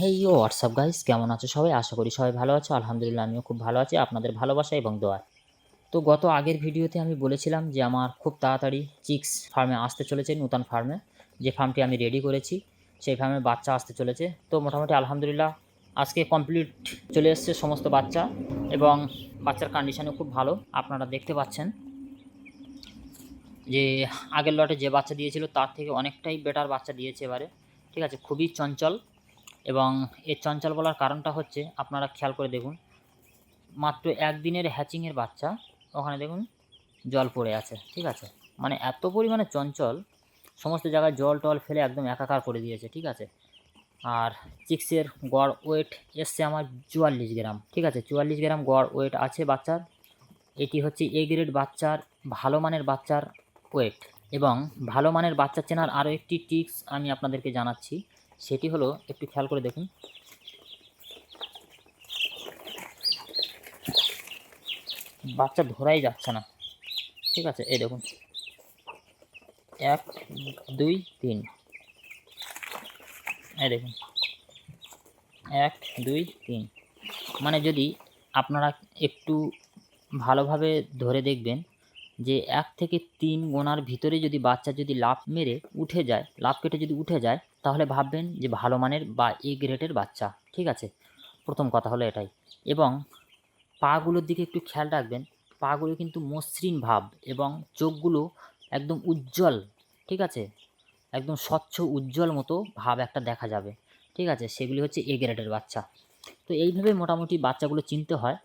হেই ও WhatsApp guys কেমন আছো সবাই? আশা করি সবাই ভালো আছো। আলহামদুলিল্লাহ, আমিও খুব ভালো আছি। আপনাদের ভালোবাসা এবং দোয়া। তো গত আগের ভিডিওতে আমি বলেছিলাম যে, আমার খুব তাড়াতাড়ি চিক্স ফার্মে আসতে চলেছে, নূতন ফার্মে যে ফার্মটি আমি রেডি করেছি, সেই ফার্মে বাচ্চা আসতে চলেছে। তো মোটামুটি আলহামদুলিল্লাহ, আজকে কমপ্লিট চলে এসছে সমস্ত বাচ্চা এবং বাচ্চার কন্ডিশনও খুব ভালো। আপনারা দেখতে পাচ্ছেন যে, আগের লটে যে বাচ্চা দিয়েছিল, তার থেকে অনেকটাই বেটার বাচ্চা দিয়েছে এবারে। ঠিক আছে, খুবই চঞ্চল। এবং এর চঞ্চল বলার কারণটা হচ্ছে, আপনারা খেয়াল করে দেখুন, মাত্র একদিনের হ্যাচিংয়ের বাচ্চা, ওখানে দেখুন জল পড়ে আছে, ঠিক আছে? মানে এত পরিমাণে চঞ্চল, সমস্ত জায়গায় জল টল ফেলে একদম একাকার করে দিয়েছে, ঠিক আছে? আর চিক্সের গড় ওয়েট এসছে আমার চুয়াল্লিশ গ্রাম, ঠিক আছে? চুয়াল্লিশ গ্রাম গড় ওয়েট আছে বাচ্চার, এটি হচ্ছে এ গ্রেড বাচ্চার, ভালো মানের বাচ্চার ওয়েট এবং ভালো মানের বাচ্চা চেনার আরও একটি টিপস আমি আপনাদেরকে জানাচ্ছি। সেটি হলো, একটু খেয়াল করে দেখুন। বাচ্চা ধরাই যাচ্ছে না। ঠিক আছে, এই দেখুন। এক, দুই, তিন। এই দেখুন। এক, দুই, তিন। মানে যদি আপনারা একটু ভালোভাবে ধরে দেখবেন যে এক থেকে তিন গোনার ভিতরে যদি বাচ্চা যদি লাফ মেরে উঠে যায়, লাফ কেটে যদি উঠে যায়, তাহলে ভাববেন যে ভালো মানের বা এ গ্রেডের বাচ্চা, ঠিক আছে? প্রথম কথা হলো এটাই। এবং পাগুলোর দিকে একটু খেয়াল রাখবেন, পাগুলো কিন্তু মসৃণ ভাব এবং চোখগুলো একদম উজ্জ্বল, ঠিক আছে? একদম স্বচ্ছ, উজ্জ্বল মতো ভাব একটা দেখা যাবে, ঠিক আছে? সেগুলি হচ্ছে এ গ্রেডের বাচ্চা। তো এইভাবে মোটামুটি বাচ্চাগুলো চিনতে হয়।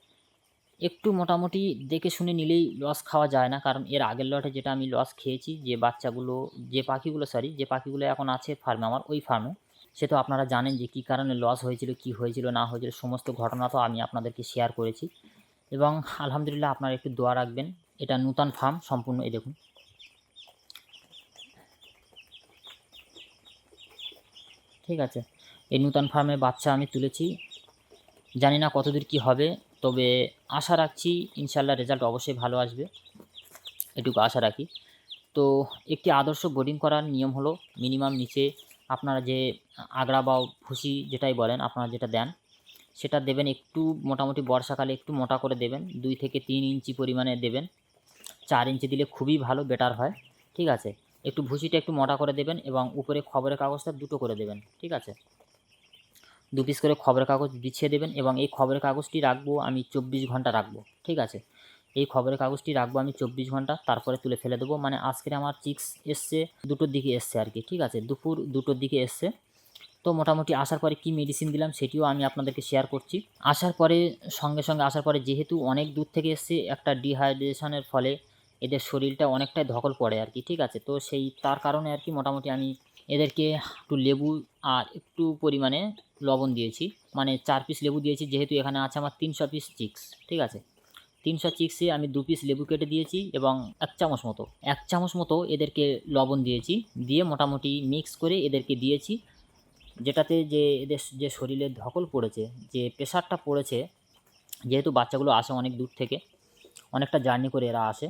একটু মোটামুটি দেখে শুনে নিলেই লস খাওয়া যায় না। কারণ এর আগের লটে যেটা আমি লস খেয়েছি, যে বাচ্চাগুলো, যে পাখিগুলো সরি যে পাখিগুলো এখন আছে ফার্মে আমার ওই ফার্মে সে তো আপনারা জানেন যে কী কারণে লস হয়েছিল, কি হয়েছিল, না হয়েছিল, সমস্ত ঘটনা তো আমি আপনাদেরকে শেয়ার করেছি। এবং আলহামদুলিল্লাহ আপনারা একটু দোয়া রাখবেন, এটা নূতন ফার্ম সম্পূর্ণ, এই দেখুন। ঠিক আছে, এই নূতন ফার্মে বাচ্চা আমি তুলেছি। জানি না কতদূর কি হবে তবে আশা রাখছি ইনশাল্লাহ রেজাল্ট অবশ্যই ভালো আসবে। এটুকু আশা রাখি। তো একটি আদর্শ বোর্ডিং করার নিয়ম হলো মিনিমাম নিচে আপনারা যে আগড়া বা ভুসি যেটাই বলেন আপনারা যেটা দেন, সেটা দেবেন একটু মোটামুটি বর্ষাকালে একটু মোটা করে দেবেন, দুই থেকে তিন ইঞ্চি পরিমাণে দেবেন। চার ইঞ্চি দিলে খুবই ভালো বেটার হয়। ঠিক আছে? একটু ভুসিটা একটু মোটা করে দেবেন এবং উপরে খবরের কাগজটা দুটো করে দেবেন। ঠিক আছে? দু পিস করে খবরের কাগজ বিছিয়ে দেবেন এবং এই খবরের কাগজটি রাখব আমি চব্বিশ ঘণ্টা রাখব, ঠিক আছে? এই খবরের কাগজটি রাখব আমি চব্বিশ ঘণ্টা, তারপরে তুলে ফেলে দেবো। মানে আজকের আমার চিক্স এসছে, দুটোর দিকে এসছে আর কি, ঠিক আছে? দুপুর দুটোর দিকে এসছে। তো মোটামুটি আসার পরে কি মেডিসিন দিলাম সেটিও আমি আপনাদেরকে শেয়ার করছি। আসার পরে, সঙ্গে সঙ্গে আসার পরে যেহেতু অনেক দূর থেকে এসছে, একটা ডিহাইড্রেশনের ফলে এদের শরীরটা অনেকটাই ধকল পড়ে আর কি, ঠিক আছে? তো সেই, তার কারণে আর কি মোটামুটি আমি এদেরকে একটু লেবু আর একটু পরিমাণে লবণ দিয়েছি। মানে চার পিস লেবু দিয়েছি, যেহেতু এখানে আছে আমার তিনশো পিস চিক্স ঠিক আছে? তিনশো চিক্সে আমি দু পিস লেবু কেটে দিয়েছি এবং এক চামচ মতো, এক চামচ মতো এদেরকে লবণ দিয়েছি। দিয়ে মোটামুটি মিক্স করে এদেরকে দিয়েছি, যেটাতে যে এদের যে শরীরে ধকল পড়েছে, যে প্রেশারটা পড়েছে, যেহেতু বাচ্চাগুলো আসে অনেক দূর থেকে, অনেকটা জার্নি করে এরা আসে,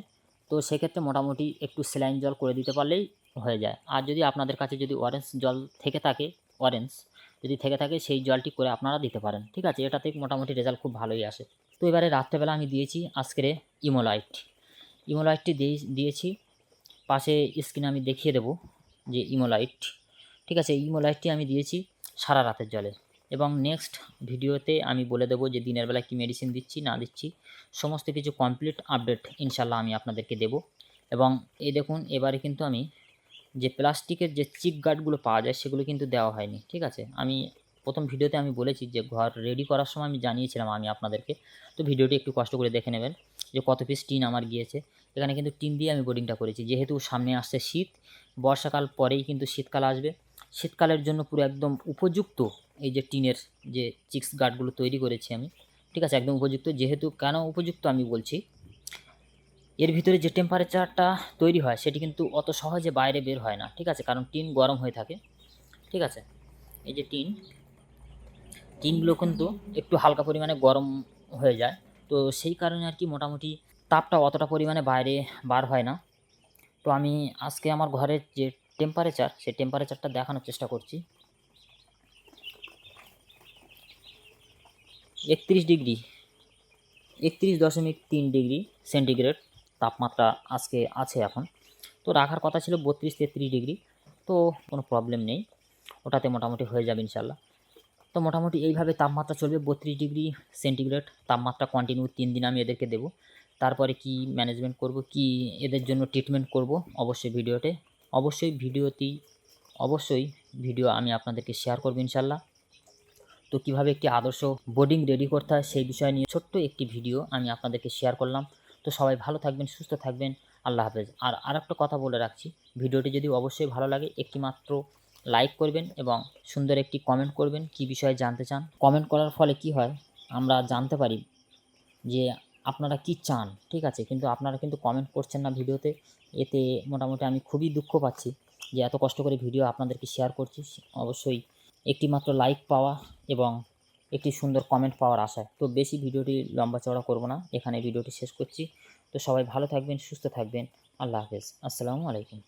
তো সেক্ষেত্রে মোটামুটি একটু স্যালাইন জল করে দিতে পারলেই হয়ে যায়। আর যদি আপনাদের কাছে যদি অরেঞ্জ জল থেকে থাকে অরেঞ্জ যদি থেকে থাকে, সেই জলটি করে আপনারা দিতে পারেন, ঠিক আছে? এটাতে মোটামুটি রেজাল্ট খুব ভালোই আসে। তো এবারে রাত্রেবেলা আমি দিয়েছি আজকের ইমোলাইট ইমোলাইটটি দিয়ে, দিয়েছি। পাশে স্ক্রিনে আমি দেখিয়ে দেবো যে ইমোলাইট ঠিক আছে? ইমোলাইটটি আমি দিয়েছি সারা রাতের জলে। এবং নেক্সট ভিডিওতে আমি বলে দেবো যে দিনের বেলা কী মেডিসিন দিচ্ছি, না দিচ্ছি। সমস্ত কিছু কমপ্লিট আপডেট ইনশাল্লাহ আমি আপনাদেরকে দেব। এবং এই দেখুন, এবারে কিন্তু আমি যে প্লাস্টিকের যে চিক গার্ডগুলো পাওয়া যায় সেগুলো কিন্তু দেওয়া হয়নি, ঠিক আছে? আমি প্রথম ভিডিওতে আমি বলেছি যে ঘর রেডি করার সময় আমি জানিয়েছিলাম আমি আপনাদেরকে। তো ভিডিওটি একটু কষ্ট করে দেখে নেবেন যে কত পিস টিন আমার গিয়েছে। এখানে কিন্তু টিন দিয়ে আমি বোর্ডিংটা করেছি। যেহেতু সামনে আসছে শীত, বর্ষাকাল পরেই কিন্তু শীতকাল আসবে। শীতকালের জন্য পুরো একদম উপযুক্ত এই যে টিনের যে চিক্স গার্ডগুলো তৈরি করেছি আমি, ঠিক আছে? একদম উপযুক্ত। যেহেতু কেন উপযুক্ত আমি বলছি? এর ভিতরে যে টেম্পারেচারটা তৈরি হয়, সেটি কিন্তু অত সহজে বাইরে বের হয় না, ঠিক আছে? কারণ টিন গরম হয়ে থাকে, ঠিক আছে? এই যে টিন, টিনগুলো কিন্তু একটু হালকা পরিমাণে গরম হয়ে যায়। তো সেই কারণে আর কি মোটামুটি তাপটা অতটা পরিমাণে বাইরে বার হয় না। তো আমি আজকে আমার ঘরের যে টেম্পারেচার সেই টেম্পারেচারটা দেখানোর চেষ্টা করছি। একত্রিশ ডিগ্রি, একত্রিশ দশমিক তিন ডিগ্রি সেন্টিগ্রেড তাপমাত্রা আজকে আছে এখন। তো রাখার কথা ছিল বত্রিশ তেত্রিশ ডিগ্রি। তো কোনো প্রবলেম নেই। ওটাতে মোটামুটি হয়ে যাবে ইনশাল্লাহ। তো মোটামুটি এইভাবে তাপমাত্রা চলবে, বত্রিশ ডিগ্রি সেন্টিগ্রেড তাপমাত্রা কন্টিনিউ তিন দিন আমি এদেরকে দেবো। তারপরে কি ম্যানেজমেন্ট করব, কি এদের জন্য ট্রিটমেন্ট করব, অবশ্যই ভিডিওতে। অবশ্যই ভিডিওতেই অবশ্যই ভিডিও আমি আপনাদেরকে শেয়ার করব ইনশাল্লাহ। তো কীভাবে একটি আদর্শ বোর্ডিং রেডি করতে হয় সেই বিষয় নিয়ে ছোট্ট একটি ভিডিও আমি আপনাদেরকে শেয়ার করলাম। তো সবাই ভালো থাকবেন, সুস্থ থাকবেন। আল্লাহ হাফেজ। আর আরেকটা কথা বলে রাখছি, ভিডিওটি যদি অবশ্যই ভালো লাগে একটি মাত্র লাইক করবেন এবং সুন্দর একটি কমেন্ট করবেন কি বিষয়ে জানতে চান। কমেন্ট করার ফলে কি হয়, আমরা জানতে পারি যে আপনারা কি চান, ঠিক আছে? কিন্তু আপনারা কিন্তু কমেন্ট করছেন না ভিডিওতে। এতে মোটামুটি আমি খুবই দুঃখ পাচ্ছি যে এত কষ্ট করে ভিডিও আপনাদেরকে শেয়ার করছি। অবশ্যই একটি মাত্র লাইক পাওয়া এবং একটি সুন্দর কমেন্ট পাওয়ার আশায়। তো বেশি ভিডিওটি লম্বা চড়া করব না, এখানে ভিডিওটি শেষ করছি। তো সবাই ভালো থাকবেন, সুস্থ থাকবেন। আল্লাহ হাফেজ। আসসালামু আলাইকুম।